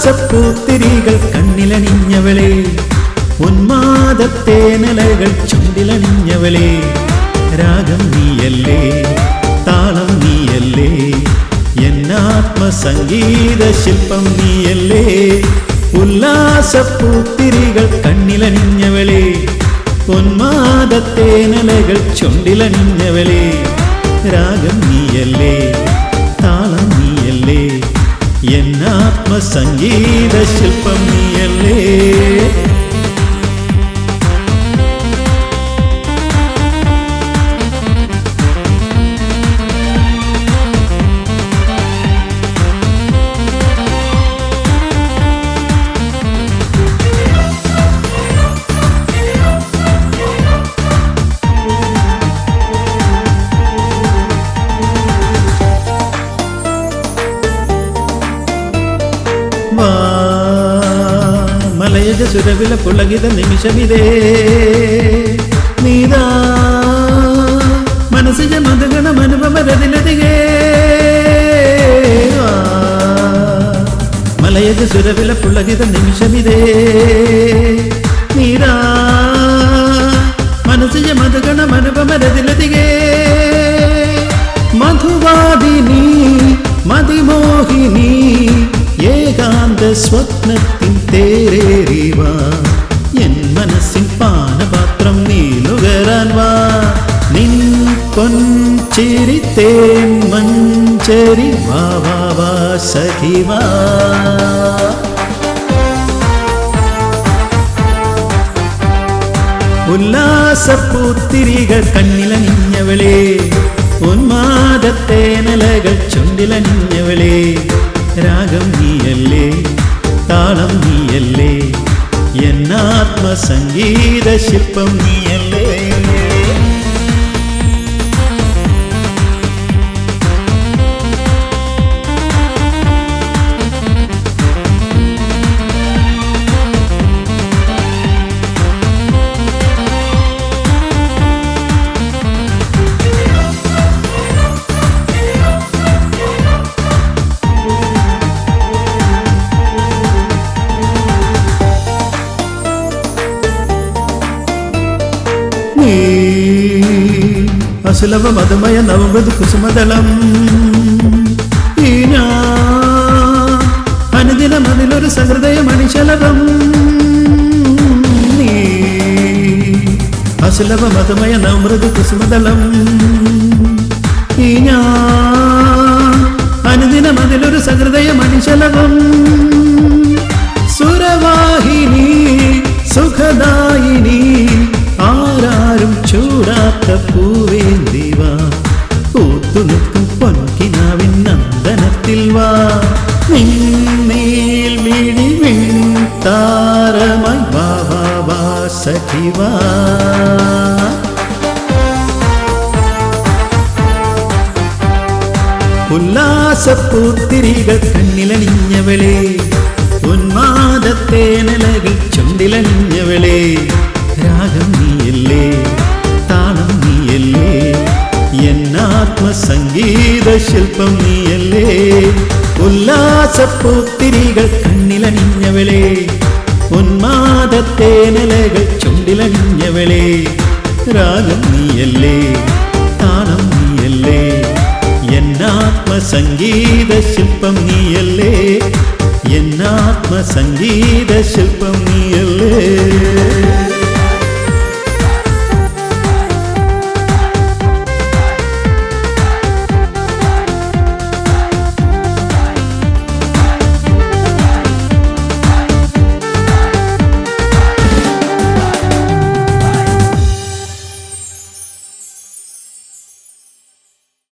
ഉല്ലാസപ്പൂത്തിരികൾ കണ്ണിലണിഞ്ഞവളെ. ഉന്മാദത്തേനലകൾ ചുണ്ടിലണിഞ്ഞവളെ. രാഗം നീയല്ലേ താളം നീയല്ലേ എന്നാത്മസംഗീത ശില്പം നീയല്ലേ. ഉല്ലാസപ്പൂത്തിരികൾ കണ്ണിലണിഞ്ഞവളെ. ഉന്മാദത്തേനലകൾ ചുണ്ടിലണിഞ്ഞവളെ. രാഗം നീയല്ലേ എന്നാത്മസംഗീത ശില്പം നീയല്ലേ? ಮಲಯಜ ಸುರವಿಲ ಪುಲಗಿದ ನಿಮಿಷವಿದೆ ನೀದಾ ಮನಸ್ಸಿಗೆ ಮದಗಣ ಮನುಭವ ಬರದಿಲ್ಲದಿಗೆ ಮಲಯದ ಸುರವಿಲ ಪುಳಗಿದ ನಿಮಿಷವಿದೆ സ്വപ്നത്തിൻ തേരേറിവാ. എൻ മനസ്സിൻ പാനപാത്രം നീലുകരാൻ വാ. നിൻ പൊൻചിരി തേൻ മഞ്ചരി വാ വാ വാ സഖിവാ ഉല്ലാസപ്പൂത്തിരികൾ കണ്ണിലണിഞ്ഞവളെ ഉന്മാദത്തേനലകൾ ചുണ്ടിലണിഞ്ഞവളെ രാഗം നീയല്ലേ താളം നീയല്ലേ എന്നാത്മസംഗീത ശില്പം നീയല്ലേ. അസുലഭ മധുമയ നവമൃദു കുസുമതളം ഈ ഞാൻ അനുദിനം അതിലൊരു സഹൃദയ മണിശലഭം. നീ അസുലഭ മധുമയ നവമൃത് കുസുമതളം അനുദിനം അതിലൊരു സഹൃദയ ചൂടാത്ത പൂവേന്തിവ പൂത്തുനിൽക്കും വാ. താരമായി വാ വാ വാ ഉല്ലാസപ്പൂത്തിരികൾ കണ്ണിലണിഞ്ഞവളെ ഉന്മാദത്തേനലകൾ ചുണ്ടിലണിഞ്ഞവളെ രാഗം നീയല്ലേ? ശില്പം നീയല്ലേ? ഉല്ലാസപ്പൂത്തിരികൾ കണ്ണിലണിഞ്ഞവളെ. ഉന്മാദത്തേനലകൾ ചുണ്ടിലണിഞ്ഞവളേ. രാഗം നീയല്ലേ? താളം നീയല്ലേ? എന്നാത്മസംഗീത ശില്പം നീയല്ലേ? എന്നാത്മസംഗീത ശില്പം നീയല്ലേ?